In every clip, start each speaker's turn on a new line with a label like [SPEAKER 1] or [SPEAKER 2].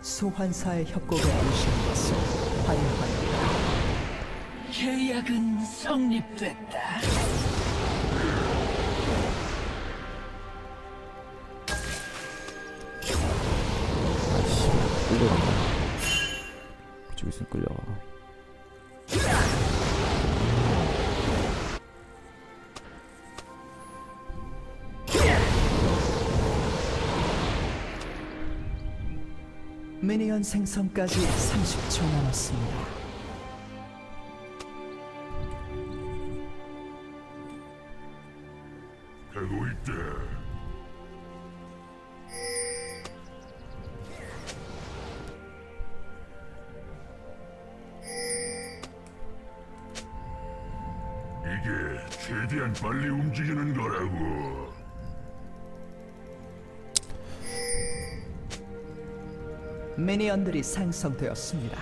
[SPEAKER 1] 소환사의 협곡에 오신 것을 환영합니다.
[SPEAKER 2] 계약은 성립됐다.
[SPEAKER 1] 미니언 생성까지 30초 남았습니다.
[SPEAKER 3] 이게 최대한 빨리 움직이는 거라고.
[SPEAKER 1] 미니언들이 생성되었습니다.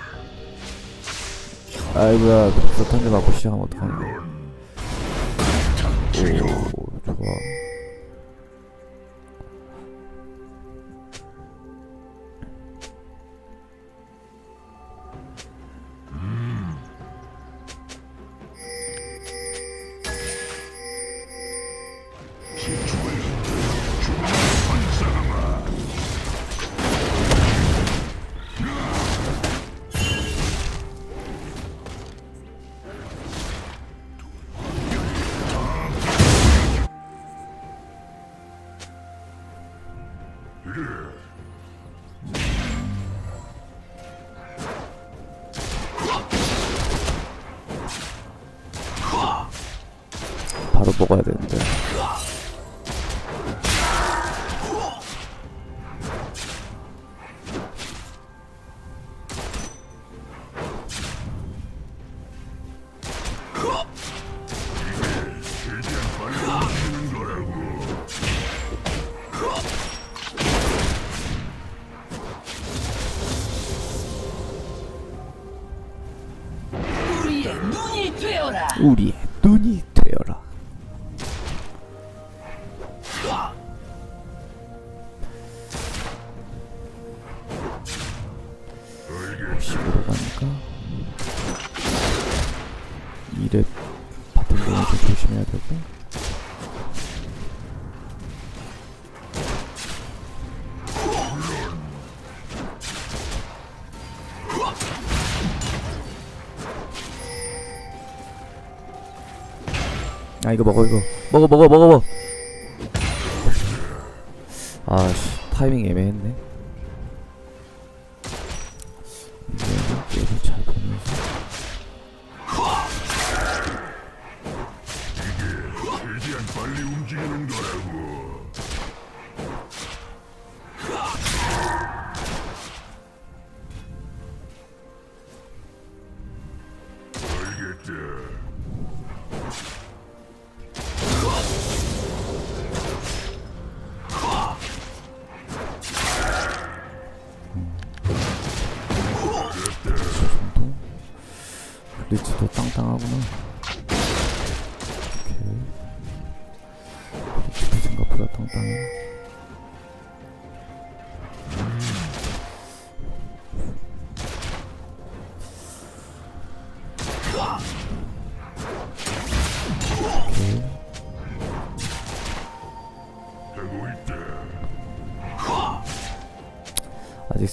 [SPEAKER 4] 아이고야 대 맞고 시작하면 어떡하냐 오 좋아 먹어야 되는데 되고. 아 이거 먹어 이거. 먹어 먹어 먹어 먹어. 아씨 타이밍 애매했네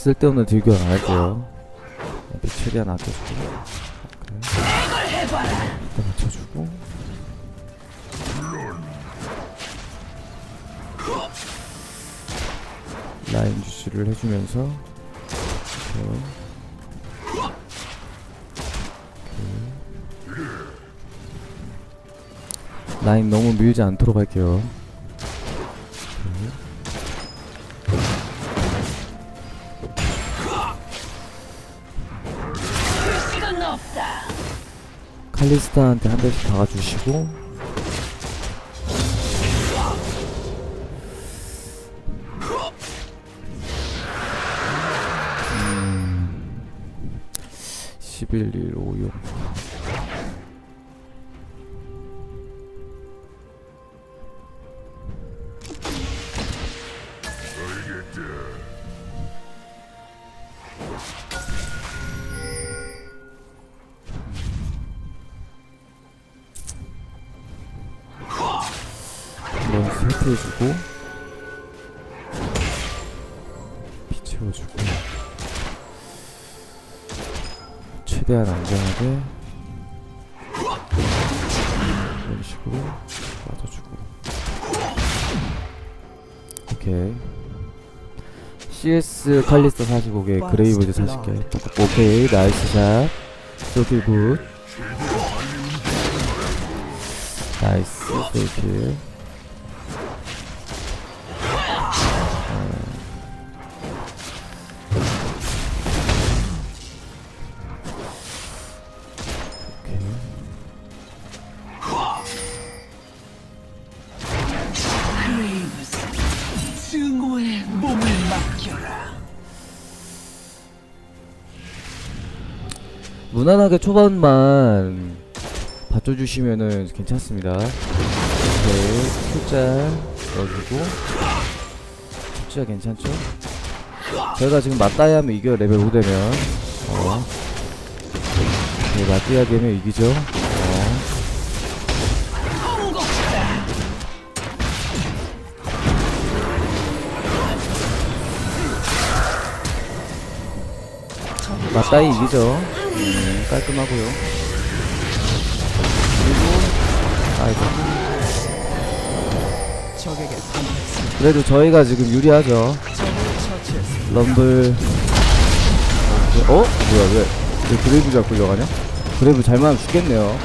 [SPEAKER 4] 쓸데없는 딜교환 안 할게요. 최대한.
[SPEAKER 2] 해봐라.
[SPEAKER 4] 일단 맞춰주고. 라인 주시를 해주면서. 라인 너무 밀지 않도록 할게요. 칼리스타한테 한 대씩 박아주시고 해주고. 피 채워주고. 최대한 안전하게. 이런 식으로 맞아주고. 오케이. CS 칼리스타 45개 그레이브즈 40개. 오케이 나이스 샷. 소킬 굿. 나이스 소킬 무난하게 초반만 받쳐주시면은 괜찮습니다. 오케이, 숫자 넣어주고 숫자 괜찮죠? 저희가 지금 맞다이 하면 이겨요 레벨 5 되면 어. 오케이, 맞다이 되면 이기죠 어. 맞다이 이기죠 음, 깔끔하고요 그리고 아이고. 그래도 저희가 지금 유리하죠. 럼블 어? 뭐야 왜, 왜 그레이브 잡고 끌려가냐? 그레이브 잘만 죽겠네요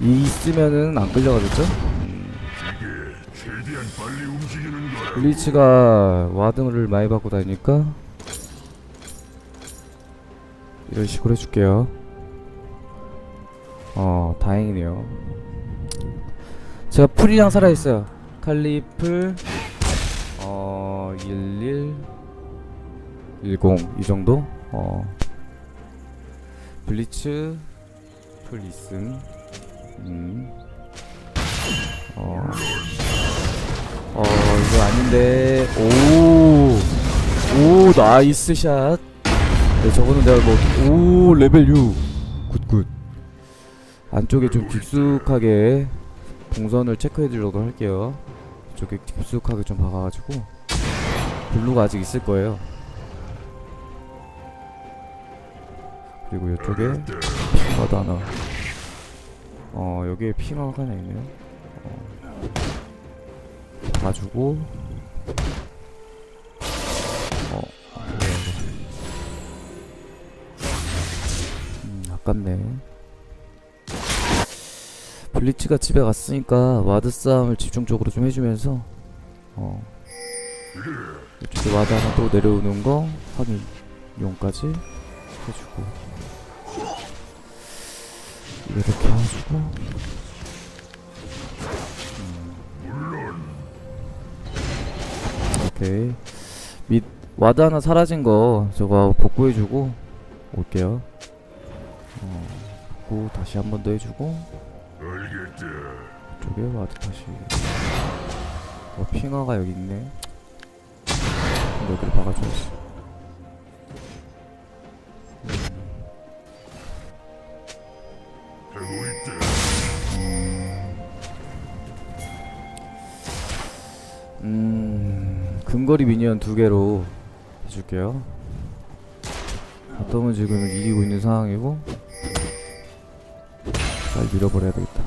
[SPEAKER 4] 이 있으면은 안 끌려가겠죠? 블리츠가 와드를 많이 받고 다니니까 이런 식으로 해줄게요. 어 다행이네요. 제가 풀이랑 살아있어요. 칼리플 어 11 10 이정도? 어. 블리츠 풀 있음. 음. 어 어 이거 아닌데. 오. 오 나이스 샷. 네, 저거는 내가 뭐 오 레벨 6 굿굿. 안쪽에 좀 깊숙하게 동선을 체크해 주려고 할게요. 이쪽에 깊숙하게 좀 박아가지고. 블루가 아직 있을 거예요. 그리고 이쪽에 핑화도 하나. 어 여기에 핑화가 하나 있네요. 어. 봐주고. 어 뭐야 이거 음 아깝네. 블리츠가 집에 갔으니까 와드 싸움을 집중적으로 좀 해주면서 어. 이쪽에 와드 하나 또 내려오는 거 확인 용까지 해주고. 이렇게 해주고 오케이. 밑 와드 하나 사라진 거 저거 복구해주고 올게요. 어 복구 다시 한 번 더 해주고. 이쪽에 와드 다시. 어 핑화가 여기 있네. 여기를 박아줘야지 음 근거리 미니언 두 개로 해줄게요. 바텀은 지금 이기고 있는 상황이고 잘 밀어버려야 되겠다.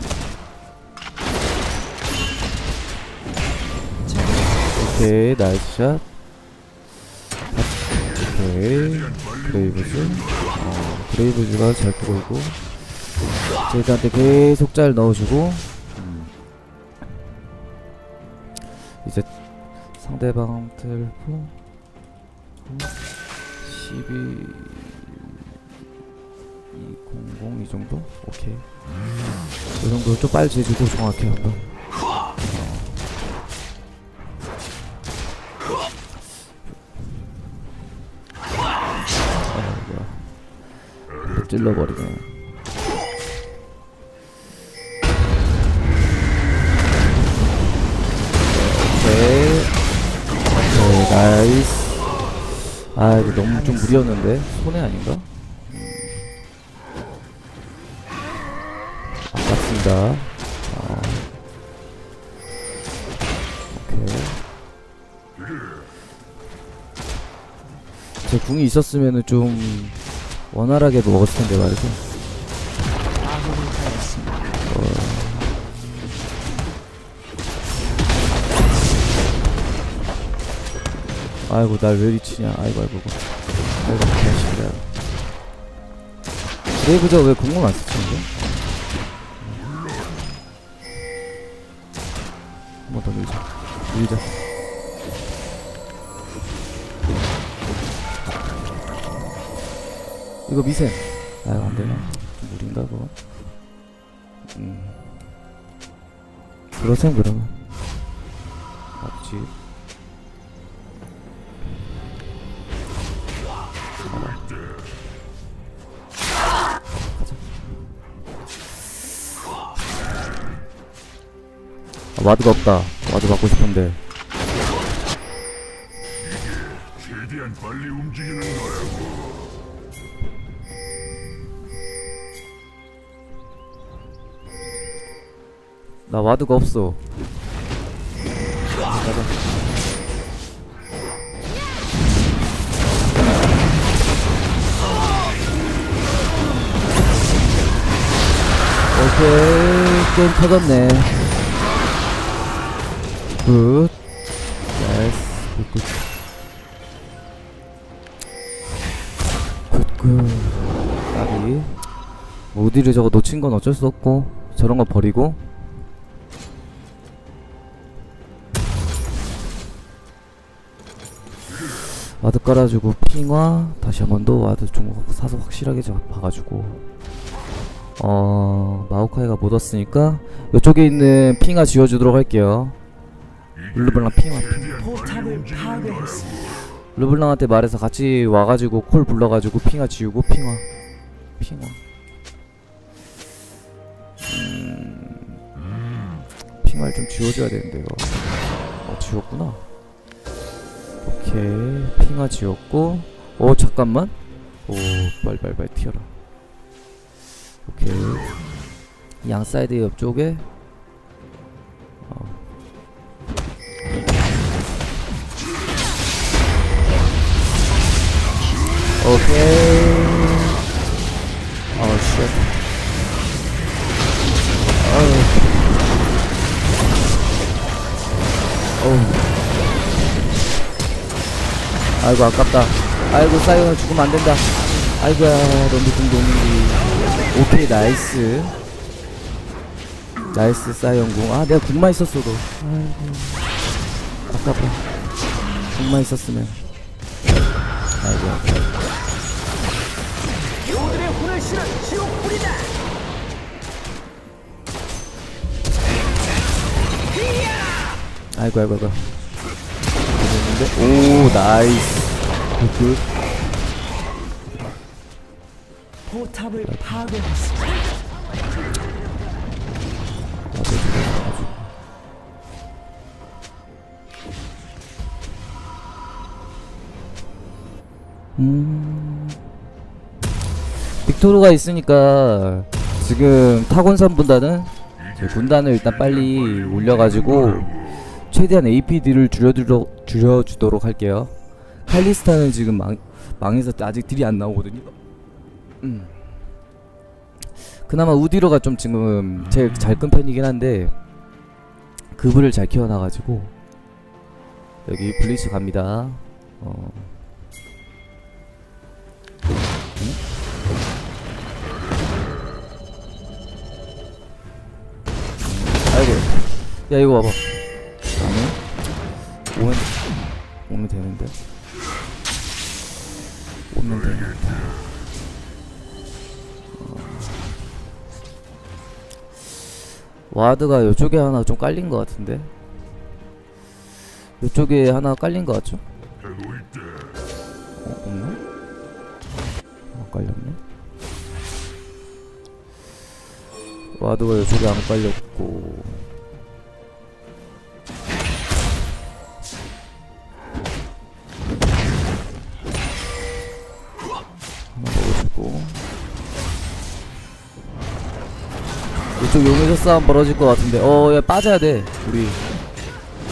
[SPEAKER 4] 오케이 나이스 샷. 오케이 그레이브즈. 어 그레이브즈가 잘 끄고 있고 제이한테 계속 잘 넣어주고 상대방 텔포 12 200 이 정도? 오케이 이 정도 좀 빨리 재주고 정확히 한번 어. 아 찔러버리네 나이스 아 이거 너무 좀 무리였는데 손해 아닌가? 아 있습니다. 어. 오케이. 제 궁이 있었으면은 좀 원활하게 먹었을 텐데 말이죠. 아이고 날왜 이리 치냐? 아이고 아이고 아이고. 개새끼야 그레이브저 왜 궁금 안 쓰지 근데? 한번 더 밀자. 밀자. 이거 미세. 아이고 안되나? 좀 무리인가 그거? 음. 그러셈 그러면. 맞지 와드가 없다. 와드 받고 싶은데.
[SPEAKER 3] 최대한 빨리 움직이는 거라고.
[SPEAKER 4] 나 와드가 없어. 가자. 오케이. 게임 터졌네. 굿. 나이스. 굿, 굿. 굿, 굿. 까비. 모디를 저거 놓친 건 어쩔 수 없고, 저런 거 버리고, 와드 깔아주고 핑화 다시 한 번 더 와드 좀 사서 확실하게 좀 봐가지고 어 마오카이가 못 왔으니까 이쪽에 있는 핑화 지워주도록 할게요 르블랑
[SPEAKER 3] 최대한 빨리
[SPEAKER 1] 포탑을. 파괴했습니다.
[SPEAKER 4] 르블랑한테 말해서 같이 와가지고 콜 불러가지고 핑화 지우고 핑화. 핑화. 음. 핑화를 좀 지워줘야 되는데 이거. 어 지웠구나. 오케이. 핑화 지웠고. 오 잠깐만. 오 빨빨빨 튀어라. 오케이. 양 사이드 옆쪽에 오케이. 어쉣. 어우. 아이고 아깝다. 아이고 사이언을 죽으면 안된다. 아이고야 런드 궁도 없는데 오케이 나이스. 나이스 사이언 궁 아 내가 궁만 있었어도. 아이고 아깝다. 궁만 있었으면. 아이고
[SPEAKER 1] 실은 지옥불이다.
[SPEAKER 4] 아이고 아이고 아이고. 됐는데? 오 나이스. 굿.
[SPEAKER 1] 포탑을 파괴했습니다.
[SPEAKER 4] 음 빅토르가 있으니까 지금 타곤산보다는 제 군단을 일단 빨리 올려가지고 최대한 APD를 줄여주도, 줄여주도록 할게요 칼리스타는 지금 망, 망해서 아직 딜이 안 나오거든요 음. 그나마 우디로가 좀 지금 제일 잘큰 편이긴 한데 그분을 잘 키워놔가지고 여기 블리츠 갑니다 어. 응? 야 이거 봐봐 아니 오면 오면 되는데 오면 되는데 와드가 이쪽에 하나 좀 깔린 것 같은데 이쪽에 하나 깔린 것 같죠? 어, 없네? 안 깔렸네? 와드가 이쪽에 안 깔렸고 이쪽 용에서 싸움 벌어질 것 같은데. 어 야 빠져야 돼 우리.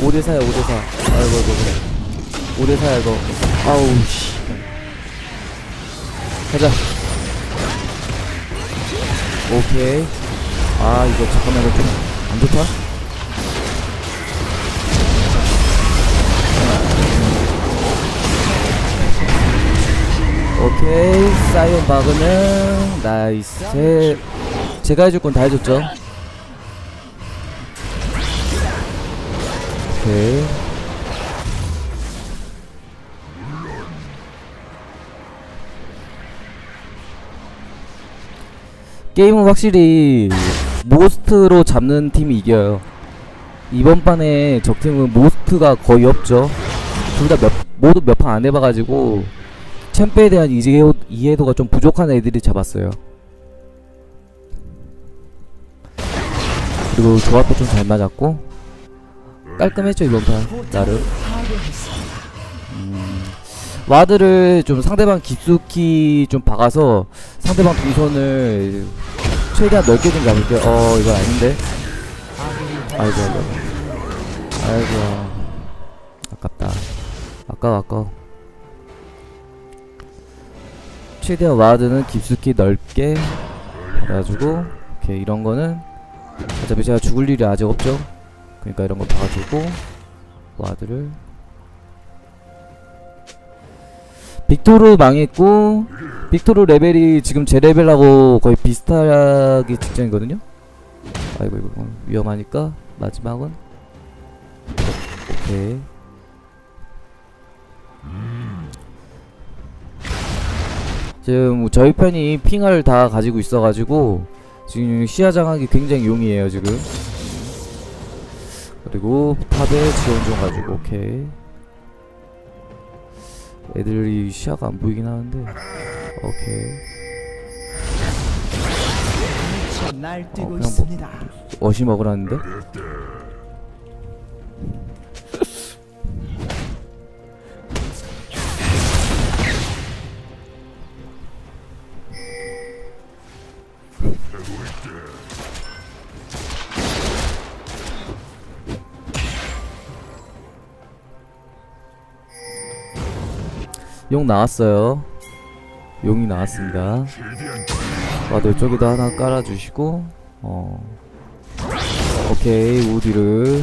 [SPEAKER 4] 5대4야 5대4 아이고 이거 그래. 5대4야 이거. 아우 씨. 가자. 오케이. 아 이거 잠깐만 이거 좀 안 좋다? 오케이. 사이온 바그는 나이스 제, 제가 해줄 건 다 해줬죠? 오케이. 게임은 확실히 모스트로 잡는 팀이 이겨요. 이번 판에 적팀은 모스트가 거의 없죠. 둘 다 몇, 모두 몇 판 안 해봐가지고 챔프에 대한 이해도, 이해도가 좀 부족한 애들이 잡았어요. 그리고 조합도 좀 잘 맞았고 깔끔했죠 이번 판 나름.
[SPEAKER 1] 파괴했습니다.
[SPEAKER 4] 와드를 좀 상대방 깊숙이 좀 박아서 상대방 동선을 최대한 넓게 좀 잡을게요 어 이건 아닌데. 아이고 아이고. 아이고. 아깝다. 아까워 아까워. 최대한 와드는 깊숙이 넓게 해가지고 오케이 이런 거는 어차피 제가 죽을 일이 아직 없죠? 그러니까 이런 거 봐주고 와드를. 빅토르 망했고 빅토르 레벨이 지금 제 레벨하고 거의 비슷하기 직전이거든요? 아이고 이거 위험하니까 마지막은. 오케이. 지금 저희 편이 핑을 다 가지고 있어가지고 지금 시야 장악이 굉장히 용이에요 지금. 그리고 탑에 지원 좀 가지고 오케이. 애들이 시야가 안 보이긴 하는데 오케이. 어, 그냥 뭐-. 어시 먹으라는데 용 나왔어요. 용이 나왔습니다. 와도 이쪽에도 하나 깔아주시고 어. 오케이 우디를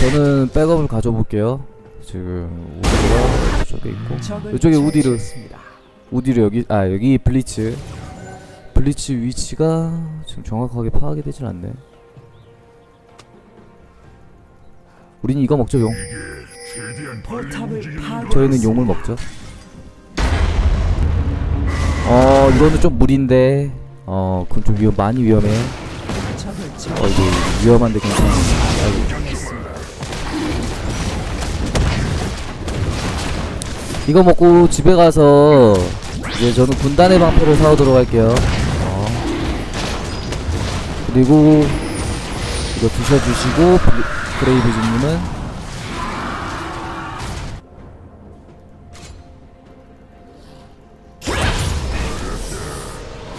[SPEAKER 4] 저는 백업을 가져볼게요. 지금 우디가 저쪽에 있고. 이쪽에 우디를. 우디를 여기 아 여기 블리츠. 블리츠 위치가 지금 정확하게 파악이 되질 않네. 우린 이거 먹죠 용 저희는 용을 먹죠. 어 이거는 좀 무리인데 어 그건 좀 위험 많이 위험해. 어 이거 위험한데 괜찮아. 이거 먹고 집에 가서 이제 저는 군단의 방패를 사오도록 할게요. 어. 그리고 이거 드셔주시고 블- 브레이브즈님은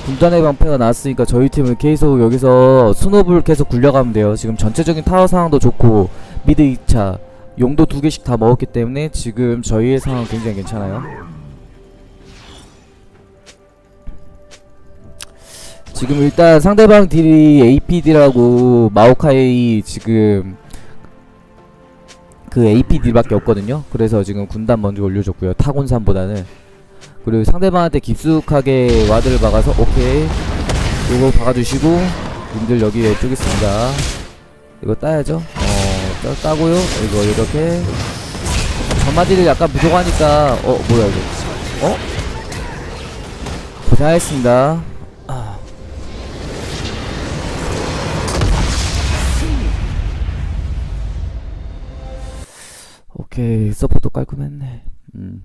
[SPEAKER 4] 군단의 방패가 나왔으니까 저희 팀은 계속 여기서 스노블 계속 굴려가면 돼요. 지금 전체적인 타워 상황도 좋고 미드 2차 용도 두 개씩 다 먹었기 때문에 지금 저희의 상황 굉장히 괜찮아요. 지금 일단 상대방 딜이 APD라고 마오카이 지금 그 APD밖에 없거든요. 그래서 지금 군단 먼저 올려줬고요. 타곤산보다는 그리고 상대방한테 깊숙하게 와드를 박아서 오케이. 요거 박아주시고 님들 여기 왼쪽 있습니다. 이거 따야죠? 어 따, 따고요. 이거 이렇게. 전마디를 약간 부족하니까 어 뭐야 이거? 어? 고생하셨습니다. 아. 오케이 서포트 깔끔했네. 음